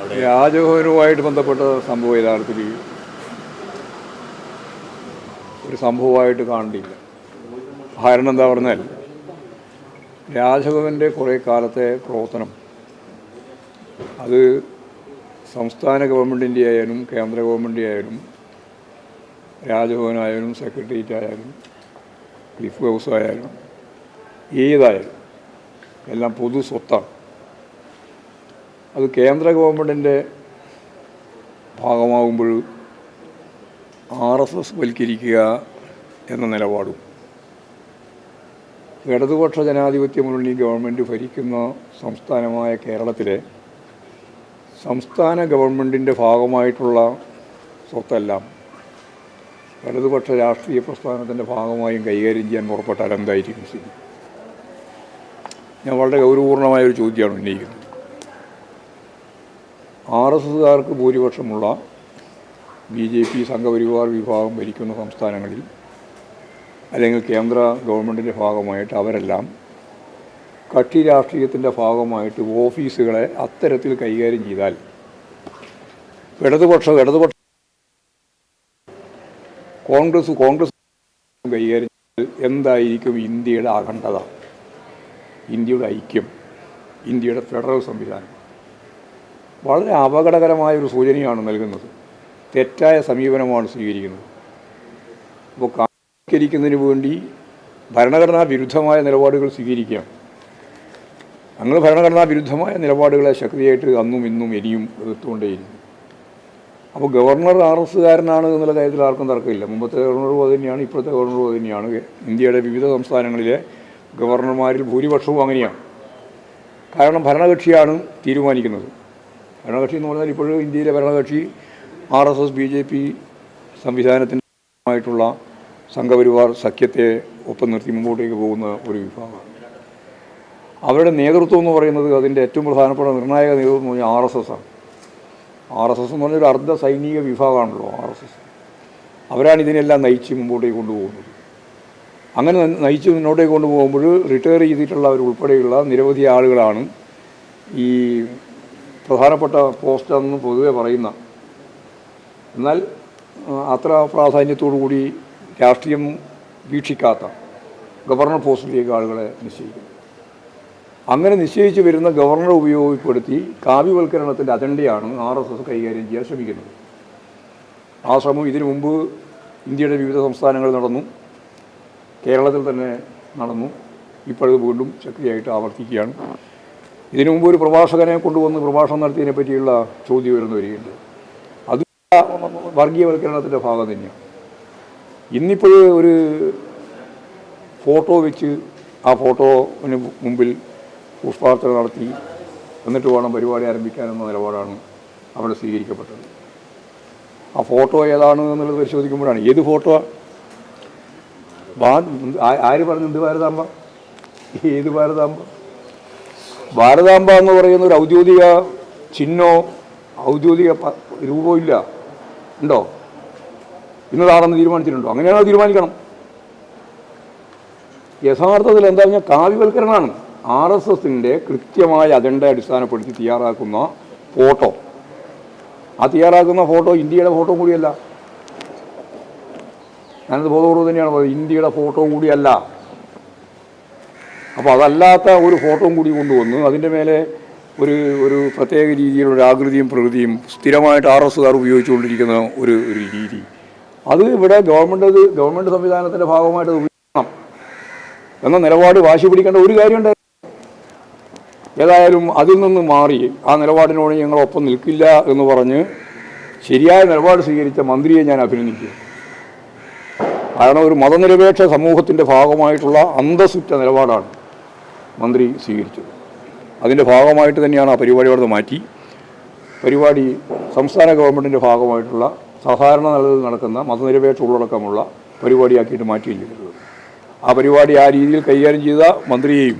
രാജഭവനുമായിട്ട് ബന്ധപ്പെട്ട സംഭവം യഥാർത്ഥത്തിൽ ഒരു സംഭവമായിട്ട് കാണേണ്ടിയില്ല കാരണം എന്താ പറഞ്ഞാൽ രാജഭവന്റെ കുറേ കാലത്തെ പ്രവർത്തനം അത് സംസ്ഥാന ഗവൺമെന്റിന്റെ ആയാലും കേന്ദ്ര ഗവൺമെന്റ് ആയാലും രാജഭവനായാലും സെക്രട്ടേറിയറ്റ് ആയാലും ക്ലിഫ് ഹൗസ് ആയാലും ഏതായാലും എല്ലാം പൊതു സ്വത്താണ്. അത് കേന്ദ്ര ഗവൺമെന്റിന്റെ ഭാഗമാകുമ്പോൾ ആർ എസ് എസ് വൽക്കരിക്കുക എന്ന നിലപാടും. ഇടതുപക്ഷ ജനാധിപത്യ മുന്നണി ഗവൺമെന്റ് ഭരിക്കുന്ന സംസ്ഥാനമായ കേരളത്തിലെ സംസ്ഥാന ഗവൺമെന്റിന്റെ ഭാഗമായിട്ടുള്ള സ്വത്തെല്ലാം ഇടതുപക്ഷ രാഷ്ട്രീയ പ്രസ്ഥാനത്തിന്റെ ഭാഗമായും കൈകാര്യം ചെയ്യാൻ പുറപ്പെട്ടാൽ എന്തായിരിക്കും സ്ഥിതി? ഞാൻ വളരെ ഗൗരവപൂർണമായ ഒരു ചോദ്യമാണ് ഉന്നയിക്കുന്നത്. ആർ എസ് എസ്സുകാർക്ക് ഭൂരിപക്ഷമുള്ള ബി ജെ പി സംഘപരിവാർ വിഭാഗം ഭരിക്കുന്ന സംസ്ഥാനങ്ങളിൽ അല്ലെങ്കിൽ കേന്ദ്ര ഗവൺമെന്റിന്റെ ഭാഗമായിട്ട് അവരെല്ലാം കക്ഷി രാഷ്ട്രീയത്തിന്റെ ഭാഗമായിട്ട് ഓഫീസുകളെ അത്തരത്തിൽ കൈകാര്യം ചെയ്താൽ ഇടതുപക്ഷം ഇടതുപക്ഷ കോൺഗ്രസ് കോൺഗ്രസ് കൈകാര്യം എന്തായിരിക്കും ഇന്ത്യയുടെ അഖണ്ഡത? ഇന്ത്യയുടെ ഐക്യം ഇന്ത്യയുടെ ഫെഡറൽ സംവിധാനം. വളരെ അപകടകരമായ ഒരു സൂചനയാണ് നൽകുന്നത്. തെറ്റായ സമീപനമാണ് സ്വീകരിക്കുന്നത്. അപ്പോൾ കാണിക്കുന്നതിന് വേണ്ടി ഭരണഘടനാ വിരുദ്ധമായ നിലപാടുകൾ സ്വീകരിക്കാം. ഞങ്ങൾ ഭരണഘടനാ വിരുദ്ധമായ നിലപാടുകളെ ശക്തിയായിട്ട് അന്നും ഇന്നും ഇനിയും എതിർത്തുകൊണ്ടേയിരുന്നു അപ്പോൾ ഗവർണർ ആർ എസ്സുകാരനാണ് എന്നുള്ള കാര്യത്തിൽ ആർക്കും തർക്കമില്ല. മുമ്പത്തെ ഗവർണറും അത് തന്നെയാണ് ഇപ്പോഴത്തെ ഗവർണറും അത് തന്നെയാണ്. ഇന്ത്യയുടെ വിവിധ സംസ്ഥാനങ്ങളിലെ ഗവർണർമാരിൽ ഭൂരിപക്ഷവും അങ്ങനെയാണ്. കാരണം ഭരണകക്ഷിയാണ് തീരുമാനിക്കുന്നത്. ഭരണകക്ഷി എന്ന് പറഞ്ഞാൽ ഇപ്പോഴും ഇന്ത്യയിലെ ഭരണകക്ഷി R S S B J P സംവിധാനത്തിന്റെതായിട്ടുള്ള Sangh Parivar സഖ്യത്തെ ഒപ്പം നിർത്തി മുമ്പോട്ടേക്ക് പോകുന്ന ഒരു വിഭാഗമാണ് അവരുടെ നേതൃത്വം എന്ന് പറയുന്നത് അതിന്റെ ഏറ്റവും പ്രധാനപ്പെട്ട നിർണായക നേതൃത്വം എന്ന് പറഞ്ഞാൽ ആർ എസ് എസ് ആണ്. ആർ എസ് എസ് എന്ന് പറഞ്ഞൊരു അർദ്ധ സൈനിക വിഭാഗമാണല്ലോ ആർ എസ് എസ്. അവരാണ് ഇതിനെല്ലാം നയിച്ച് മുമ്പോട്ടേക്ക് കൊണ്ടുപോകുന്നത്. അങ്ങനെ നയിച്ച് മുന്നോട്ടേക്ക് കൊണ്ടുപോകുമ്പോൾ റിട്ടയർ ചെയ്തിട്ടുള്ളവരുൾപ്പെടെയുള്ള നിരവധി ആളുകളാണ് ഈ പ്രധാനപ്പെട്ട പോസ്റ്റാണെന്ന് പൊതുവെ പറയുന്ന. എന്നാൽ അത്ര പ്രാധാന്യത്തോടു കൂടി രാഷ്ട്രീയം വീക്ഷിക്കാത്ത ഗവർണർ പോസ്റ്റിലേക്ക് ആളുകളെ നിശ്ചയിക്കും അങ്ങനെ നിശ്ചയിച്ചു വരുന്ന ഗവർണറെ ഉപയോഗപ്പെടുത്തി കാവ്യവൽക്കരണത്തിന്റെ അജണ്ടയാണ് ആർ എസ് എസ് കൈകാര്യം ചെയ്യാൻ ശ്രമിക്കുന്നത്. ആ ശ്രമം ഇതിനു മുമ്പ് ഇന്ത്യയുടെ വിവിധ സംസ്ഥാനങ്ങളിൽ നടന്നു. കേരളത്തിൽ തന്നെ നടന്നു. ഇപ്പോഴത് വീണ്ടും ശക്തിയായിട്ട് ആവർത്തിക്കുകയാണ്. ഇതിനു മുമ്പ് ഒരു പ്രഭാഷകനെ കൊണ്ടുവന്ന് പ്രഭാഷണം നടത്തിയതിനെ പറ്റിയുള്ള ചോദ്യം ഉയർന്നു വരികയുണ്ട്. അത് വർഗീയവൽക്കരണത്തിന്റെ ഭാഗം തന്നെയാണ്. ഇന്നിപ്പോൾ ഒരു ഫോട്ടോ വെച്ച് ആ ഫോട്ടോന് മുമ്പിൽ പുഷ്പാർച്ചന നടത്തി എന്നിട്ട് വേണം പരിപാടി ആരംഭിക്കാനെന്ന നിലപാടാണ് അവിടെ സ്വീകരിക്കപ്പെട്ടത്. ആ ഫോട്ടോ ഏതാണ് എന്നുള്ളത് പരിശോധിക്കുമ്പോഴാണ്. ഏത് ഫോട്ടോ? ആര് പറഞ്ഞു എന്ത് ഭാരതാമ്പ ഏത് ഭാരതാംബ? ഭാരതാംബ എന്ന് പറയുന്ന ഒരു ഔദ്യോഗിക ചിഹ്നോ ഔദ്യോഗിക രൂപമോ ഇല്ല. ഉണ്ടോ? ഇന്നതാണെന്ന് തീരുമാനിച്ചിട്ടുണ്ടോ? അങ്ങനെയാണോ തീരുമാനിക്കണം? യഥാർത്ഥത്തിൽ എന്താ പറഞ്ഞാൽ കാവ്യവൽക്കരണമാണ്. ആർ എസ് എസിന്റെ കൃത്യമായ അജണ്ട അടിസ്ഥാനപ്പെടുത്തി തയ്യാറാക്കുന്ന ഫോട്ടോ. ആ തയ്യാറാക്കുന്ന ഫോട്ടോ ഇന്ത്യയുടെ ഫോട്ടോ കൂടിയല്ല. ഞാനത് ബോധപൂർവം തന്നെയാണ് പറയുന്നത് ഇന്ത്യയുടെ ഫോട്ടോ കൂടിയല്ല. അപ്പോൾ അതല്ലാത്ത ഒരു ഫോട്ടോയും കൂടി കൊണ്ടുവന്ന് അതിന്റെ മേലെ ഒരു ഒരു പ്രത്യേക രീതിയിലുള്ള ആകൃതിയും പ്രകൃതിയും സ്ഥിരമായിട്ട് ആർ എസ്സുകാർ ഉപയോഗിച്ചുകൊണ്ടിരിക്കുന്ന ഒരു ഒരു രീതി. അത് ഇവിടെ ഗവൺമെന്റ് അത് ഗവൺമെന്റ് സംവിധാനത്തിന്റെ ഭാഗമായിട്ട് ഉപയോഗിക്കണം. എന്ന നിലപാട് വാശി പിടിക്കേണ്ട ഒരു കാര്യമുണ്ട്. ഏതായാലും അതിൽ നിന്ന് മാറി ആ നിലപാടിനോട് ഞങ്ങൾ ഒപ്പം നിൽക്കില്ല എന്ന് പറഞ്ഞ് ശരിയായ നിലപാട് സ്വീകരിച്ച മന്ത്രിയെ ഞാൻ അഭിനന്ദിക്കുക കാരണം ഒരു മതനിരപേക്ഷ സമൂഹത്തിന്റെ ഭാഗമായിട്ടുള്ള അന്തസ്സുറ്റ നിലപാടാണ്. മന്ത്രി സ്വീകരിച്ചത്. അതിന്റെ ഭാഗമായിട്ട് തന്നെയാണ് ആ പരിപാടി അവിടെ മാറ്റി. പരിപാടി സംസ്ഥാന ഗവൺമെന്റിന്റെ ഭാഗമായിട്ടുള്ള സാധാരണ നിലയിൽ നടക്കുന്ന മതനിരപേക്ഷ ഉള്ളടക്കമുള്ള പരിപാടിയാക്കിയിട്ട് മാറ്റുകയും ചെയ്തത് ആ പരിപാടി ആ രീതിയിൽ കൈകാര്യം ചെയ്ത മന്ത്രിയെയും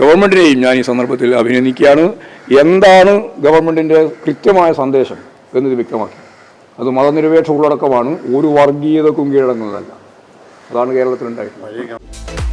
ഗവൺമെന്റിനെയും ഞാൻ ഈ സന്ദർഭത്തിൽ അഭിനന്ദിക്കുകയാണ്. എന്താണ് ഗവൺമെന്റിന്റെ കൃത്യമായ സന്ദേശം എന്നത് വ്യക്തമാക്കി. അത് മതനിരപേക്ഷ ഉള്ളടക്കമാണ്. ഒരു വർഗീയതക്കും കീഴടങ്ങുന്നതല്ല. അതാണ് കേരളത്തിലുണ്ടായിട്ടുള്ളത്.